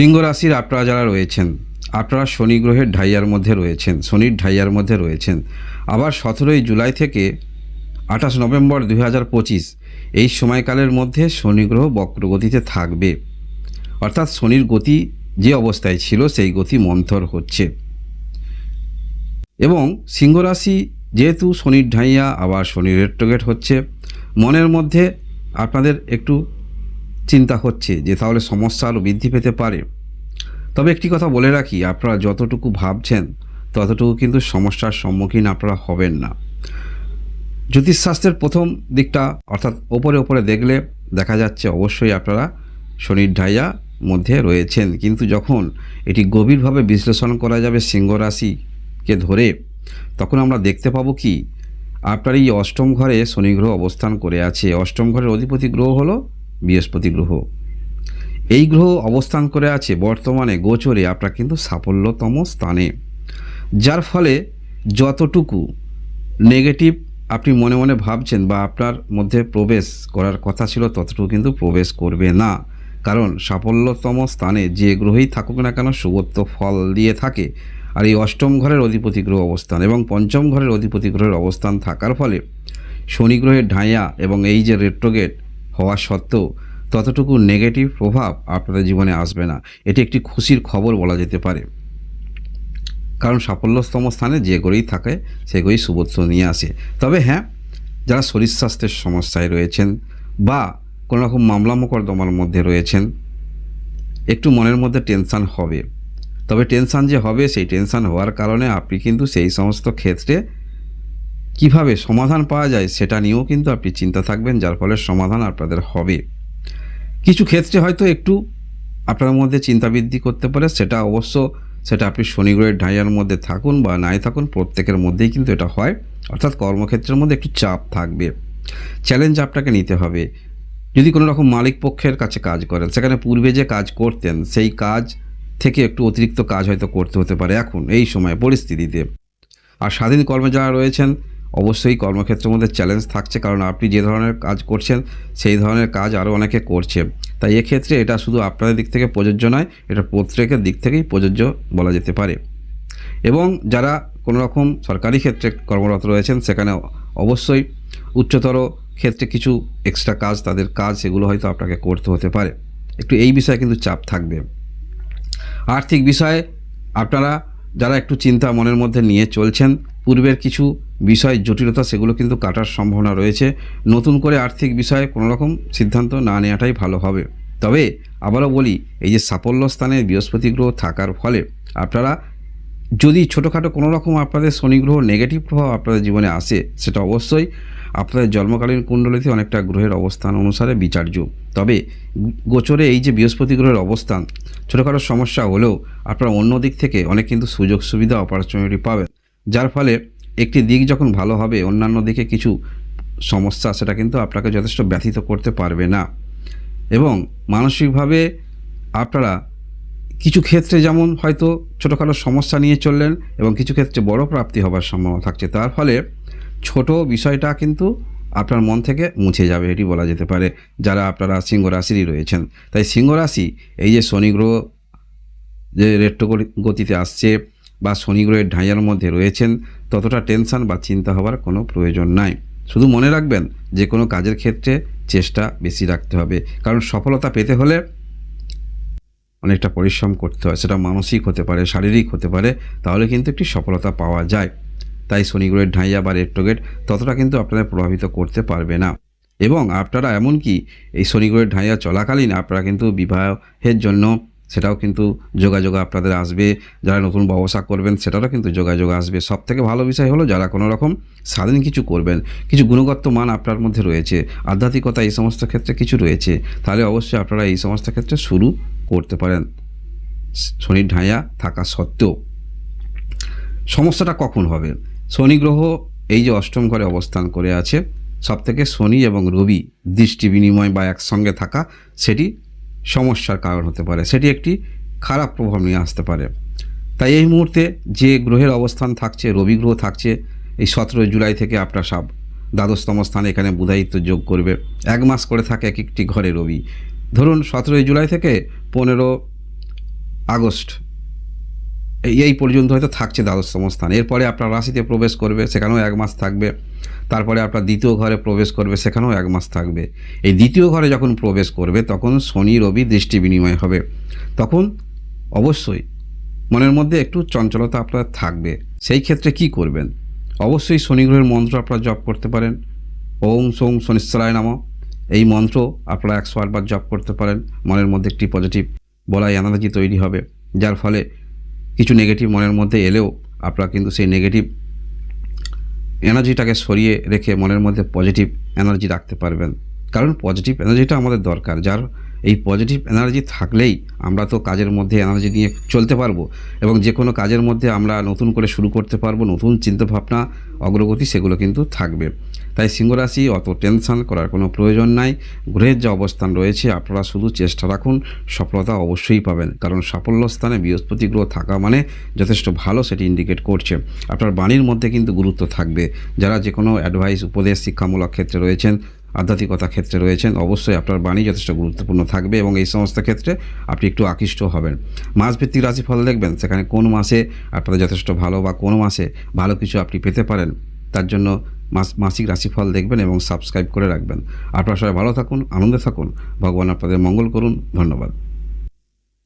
সিংহ রাশির আপনারা যারা রয়েছেন, আপনারা শনি গ্রহের ঢাইয়ার মধ্যে রয়েছেন, শনির ঢাইয়ার মধ্যে রয়েছেন। আবার সতেরোই জুলাই থেকে আঠাশ নভেম্বর দুই হাজার পঁচিশ, এই সময়কালের মধ্যে শনি গ্রহ বক্রগতিতে থাকবে। অর্থাৎ শনির গতি যে অবস্থায় ছিল, সেই গতি মন্থর হচ্ছে। এবং সিংহ রাশি যেহেতু শনির ঢাইয়া, আবার শনির রেট্রোগেট হচ্ছে, মনের মধ্যে আপনাদের একটু চিন্তা হচ্ছে যে তাহলে সমস্যা আরও বৃদ্ধি পেতে পারে। তবে একটি কথা বলে রাখি, আপনারা যতটুকু ভাবছেন, ততটুকু কিন্তু সমস্যার সম্মুখীন আপনারা হবেন না। জ্যোতিষশাস্ত্রের প্রথম দিকটা, অর্থাৎ ওপরে ওপরে দেখলে দেখা যাচ্ছে অবশ্যই আপনারা শনির ঢাইয়া মধ্যে রয়েছেন। কিন্তু যখন এটি গভীরভাবে বিশ্লেষণ করা যাবে সিংহ রাশিকে ধরে, তখন আমরা দেখতে পাবো কি, আপনার এই অষ্টম ঘরে শনি গ্রহ অবস্থান করে আছে। অষ্টম ঘরের অধিপতি গ্রহ হলো বৃহস্পতি গ্রহ এই গ্রহ অবস্থান করে আছে বর্তমানে গোচরে আপনার কিন্তু সাফল্যতম স্থানে। যার ফলে যতটুকু নেগেটিভ আপনি মনে মনে ভাবছেন বা আপনার মধ্যে প্রবেশ করার কথা ছিল, ততটুকু কিন্তু প্রবেশ করবে না। কারণ সাফল্যতম স্থানে যে গ্রহেই থাকুক না কেন শুভত্ব ফল দিয়ে থাকে। আর এই অষ্টম ঘরের অধিপতি গ্রহ অবস্থান এবং পঞ্চম ঘরের অধিপতি গ্রহের অবস্থান থাকার ফলে শনি গ্রহের ঢাইয়া এবং এই যে রেট্রোগেট হওয়া সত্ত্বেও ততটুকু নেগেটিভ প্রভাব আপনাদের জীবনে আসবে না। এটি একটি খুশির খবর বলা যেতে পারে। কারণ সাফল্যতম স্থানে যে গড়েই থাকে, সে গড়েই সুবোধ নিয়ে আসে। তবে হ্যাঁ যারা শরীর স্বাস্থ্যের সমস্যায় রয়েছেন বা কোনো রকম মামলা মোকদ্দমার মধ্যে রয়েছেন, একটু মনের মধ্যে টেনশান হবে। তবে টেনশান যে হবে, সেই টেনশান হওয়ার কারণে আপনি কিন্তু সেই সমস্ত ক্ষেত্রে কীভাবে সমাধান পাওয়া যায় সেটা নিয়েও কিন্তু আপনি চিন্তা থাকবেন, যার ফলে সমাধান আপনাদের হবে। কিছু ক্ষেত্রে হয়তো একটু আপনার মধ্যে চিন্তাবৃদ্ধি করতে পারে, সেটা অবশ্য সেটা আপনি শনি গ্রহের ঢাইয়ার মধ্যে থাকুন বা নাই থাকুন, প্রত্যেকের মধ্যেই কিন্তু এটা হয়। অর্থাৎ কর্মক্ষেত্রের মধ্যে একটু চাপ থাকবে। চ্যালেঞ্জ আপনাকে নিতে হবে। যদি কোনো রকম মালিক পক্ষের কাছে কাজ করেন, সেখানে পূর্বে যে কাজ করতেন, সেই কাজ থেকে একটু অতিরিক্ত কাজ হয়তো করতে হতে পারে। এখন, এই সময় পরিস্থিতিতে। আর স্বাধীন কর্মে যারা রয়েছেন অবশ্যই কর্মক্ষেত্রের মধ্যে চ্যালেঞ্জ থাকছে, কারণ আপনি যে ধরনের কাজ করছেন, সেই ধরনের কাজ আরও অনেকে করছে। তাই এক্ষেত্রে এটা শুধু আপনাদের দিক থেকে প্রযোজ্য নয়, এটা প্রত্যেকের দিক থেকেই প্রযোজ্য বলা যেতে পারে। এবং যারা কোনো রকম সরকারি ক্ষেত্রে কর্মরত রয়েছেন, সেখানে অবশ্যই উচ্চতর ক্ষেত্রে কিছু এক্সট্রা কাজ, তাদের কাজ, সেগুলো হয়তো আপনাকে করতে হতে পারে। একটু এই বিষয়ে কিন্তু চাপ থাকবে। আর্থিক বিষয়ে আপনারা, যারা একটু চিন্তা মনের মধ্যে নিয়ে চলছেন, পূর্বের কিছু বিষয় জটিলতা সেগুলো কিন্তু কাটার সম্ভাবনা রয়েছে। নতুন করে আর্থিক বিষয়ে কোনো রকম সিদ্ধান্ত না নেওয়াটাই ভালো হবে। তবে আবারও বলি, এই যে সাফল্য স্থানে বৃহস্পতি গ্রহ থাকার ফলে আপনারা যদি ছোটোখাটো কোনো রকম আপনাদের শনি গ্রহ নেগেটিভ প্রভাব আপনাদের জীবনে আসে, সেটা অবশ্যই আপনাদের জন্মকালীন কুণ্ডলিতে অনেকটা গ্রহের অবস্থান অনুসারে বিচার্য। তবে গোচরে এই যে বৃহস্পতি গ্রহের অবস্থান, ছোটোখাটো সমস্যা হলেও আপনারা অন্য দিক থেকে অনেক কিন্তু সুযোগ সুবিধা অপরচুনিটি পাবেন। যার ফলে একটি দিক যখন ভালো হবে, অন্যান্য দিকে কিছু সমস্যা সেটা কিন্তু আপনাকে যথেষ্ট ব্যথিত করতে পারবে না। এবং মানসিকভাবে আপনারা কিছু ক্ষেত্রে যেমন হয়তো ছোটোখাটো সমস্যা নিয়ে চললেন এবং কিছু ক্ষেত্রে বড় প্রাপ্তি হবার সম্ভাবনা থাকছে, তার ফলে ছোট বিষয়টা কিন্তু আপনার মন থেকে মুছে যাবে, এটি বলা যেতে পারে। যারা আপনারা সিংহ রাশিরই রয়েছেন, তাই সিংহ রাশি এই যে শনি গ্রহ যে রেট্রো গতিতে আসছে বা শনি গ্রহের ঢাইয়ার মধ্যে রয়েছেন ততটা টেনশন বা চিন্তা হওয়ার কোনো প্রয়োজন নাই। শুধু মনে রাখবেন যে কোনো কাজের ক্ষেত্রে চেষ্টা বেশি রাখতে হবে। কারণ সফলতা পেতে হলে অনেকটা পরিশ্রম করতে হয়। সেটা মানসিক হতে পারে, শারীরিক হতে পারে, তাহলে কিন্তু একটি সফলতা পাওয়া যায়। তাই শনি গ্রহের ঢাইয়া বা রেট্রোগেট ততটা কিন্তু আপনাদের প্রভাবিত করতে পারবে না। এবং আপনারা এমনকি এই শনি গ্রহের ঢাইয়া চলাকালীন আপনারা কিন্তু বিবাহের জন্য সেটাও কিন্তু যোগাযোগ আপনাদের আসবে। যারা নতুন ব্যবসা করবেন, সেটারও কিন্তু যোগাযোগ আসবে। সব থেকে ভালো বিষয় হলো, যারা কোনো রকম স্বাধীন কিছু করবেন, কিছু গুণগত মান আপনার মধ্যে রয়েছে, আধ্যাত্মিকতা এই সমস্ত ক্ষেত্রে কিছু রয়েছে, তাহলে অবশ্যই আপনারা এই সমস্ত ক্ষেত্রে শুরু করতে পারেন। শনির ঢাইয়া থাকা সত্ত্বেও। সমস্যাটা কখন হবে? শনি গ্রহ এই যে অষ্টম ঘরে অবস্থান করে আছে সব থেকে শনি এবং রবি দৃষ্টি বিনিময় বা একসঙ্গে থাকা, সেটি সমস্যার কারণ হতে পারে। সেটি একটি খারাপ প্রভাব নিয়ে আসতে পারে। তাই এই মুহূর্তে যে গ্রহের অবস্থান থাকছে, রবি গ্রহ থাকছে, এই সতেরোই জুলাই থেকে আপনার সব দ্বাদশতম স্থানে এখানে বুধায়িত্ব যোগ করবে। এক মাস করে থাকে এক একটি ঘরে রবি। ধরুন সতেরোই জুলাই থেকে পনেরো আগস্ট এই পর্যন্ত হয়তো থাকছে দ্বাদশতম স্থান এরপরে আপনার রাশিতে প্রবেশ করবে, সেখানেও এক মাস থাকবে। তারপরে আপনার দ্বিতীয় ঘরে প্রবেশ করবে, সেখানেও এক মাস থাকবে। এই দ্বিতীয় ঘরে যখন প্রবেশ করবে, তখন শনি, রবি দৃষ্টি বিনিময় হবে। তখন অবশ্যই মনের মধ্যে একটু চঞ্চলতা আপনার থাকবে। সেই ক্ষেত্রে কি করবেন? অবশ্যই শনি গ্রহের মন্ত্র আপনারা জপ করতে পারেন। ওম সোম শনিশ্বরায় নাম। এই মন্ত্র আপনারা একশো আটবার জপ করতে পারেন। মনের মধ্যে একটি পজিটিভ বলাই এনার্জি তৈরি হবে। যার ফলে কিছু নেগেটিভ মনের মধ্যে এলেও আপনারা কিন্তু সেই নেগেটিভ এনার্জিটাকে সরিয়ে রেখে মনের মধ্যে পজিটিভ এনার্জি রাখতে পারবেন। কারণ পজিটিভ এনার্জিটা আমাদের দরকার, যার এই পজিটিভ এনার্জি থাকলেই আমরা তো কাজের মধ্যে এনার্জি নিয়ে চলতে পারব এবং যে কোনো কাজের মধ্যে আমরা নতুন করে শুরু করতে পারব, নতুন চিন্তাভাবনা অগ্রগতি সেগুলো কিন্তু থাকবে। তাই সিংহরাশি অত টেনশন করার কোনো প্রয়োজন নাই। গ্রহের যে অবস্থান রয়েছে, আপনারা শুধু চেষ্টা রাখুন, সফলতা অবশ্যই পাবেন। কারণ সাফল্য স্থানে বৃহস্পতি গ্রহ থাকা মানে যথেষ্ট ভালো সেটি ইন্ডিকেট করছে। আপনার বাণীর মধ্যে কিন্তু গুরুত্ব থাকবে। যারা যে কোনো অ্যাডভাইস উপদেশ, শিক্ষামূলক ক্ষেত্রে রয়েছেন আধ্যাত্মিকতা ক্ষেত্রে রয়েছেন, অবশ্যই আপনার বাণী যথেষ্ট গুরুত্বপূর্ণ থাকবে এবং এই সমস্ত ক্ষেত্রে আপনি একটু আকৃষ্ট হবেন। মাসভিত্তিক রাশিফল দেখবেন, সেখানে কোন মাসে আপনাদের যথেষ্ট ভালো বা কোন মাসে ভালো কিছু আপনি পেতে পারেন, তার জন্য মাস, মাসিক রাশিফল দেখবেন এবং সাবস্ক্রাইব করে রাখবেন। আপনারা সবাই ভালো থাকুন, আনন্দে থাকুন, ভগবান আপনাদের মঙ্গল করুন, ধন্যবাদ।